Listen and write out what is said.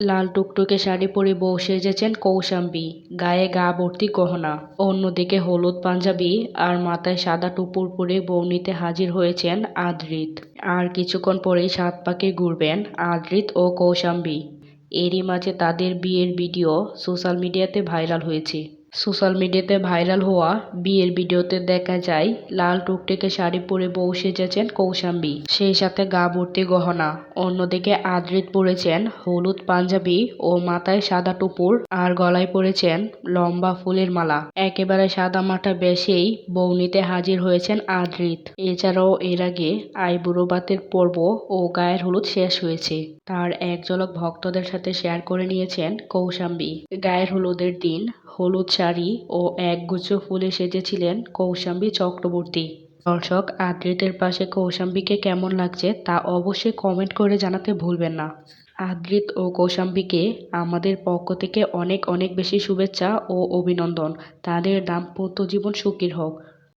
লাল টুকটুকে শাড়ি পরে বউ এসেছেন কৌশাম্বি। গায়ে গা ভর্তি গহনা। অন্যদিকে হলুদ পাঞ্জাবি আর মাথায় সাদা টুপুর পরে বৌনিতে হাজির হয়েছেন আদ্রিত। আর কিছুক্ষণ পরেই সাত পাকে ঘুরবেন আদ্রিত ও কৌশাম্বি। এরই মাঝে তাদের বিয়ের ভিডিও সোশ্যাল মিডিয়াতে ভাইরাল হয়েছে। সোশ্যাল মিডিয়াতে ভাইরাল হওয়া বিয়ের ভিডিওতে দেখা যায়, লাল টুকটুকে শাড়ি পরে বউ সেজেছেন কৌশাম্বী। সেই সাথে গা ভর্তি গহনা। অন্যদিকে আদ্রিত পরেছেন হলুদ পাঞ্জাবি ও মাথায় সাদা টুপুর আর গলায় পরেছেন লম্বা ফুলের মালা। একেবারে সাদা মাটা বেশেই বৌনিতে হাজির হয়েছেন আদ্রিত। এছাড়াও এর আগে আইবুড়ো বাতের পর্ব ও গায়ের হলুদ শেষ হয়েছে। তার এক ঝলক ভক্তদের সাথে শেয়ার করে নিয়েছেন কৌশাম্বী। গায়ের হলুদের দিন হলুদ শাড়ি ও একগুচ্ছ ফুলে সেজেছিলেন কৌশাম্বী চক্রবর্তী। দর্শক, আদ্রিতের পাশে কৌশাম্বীকে কেমন লাগছে তা অবশ্যই কমেন্ট করে জানাতে ভুলবেন না। আদ্রিত ও কৌশাম্বীকে আমাদের পক্ষ থেকে অনেক অনেক বেশি শুভেচ্ছা ও অভিনন্দন। তাদের দাম্পত্য জীবন সুখীর হোক।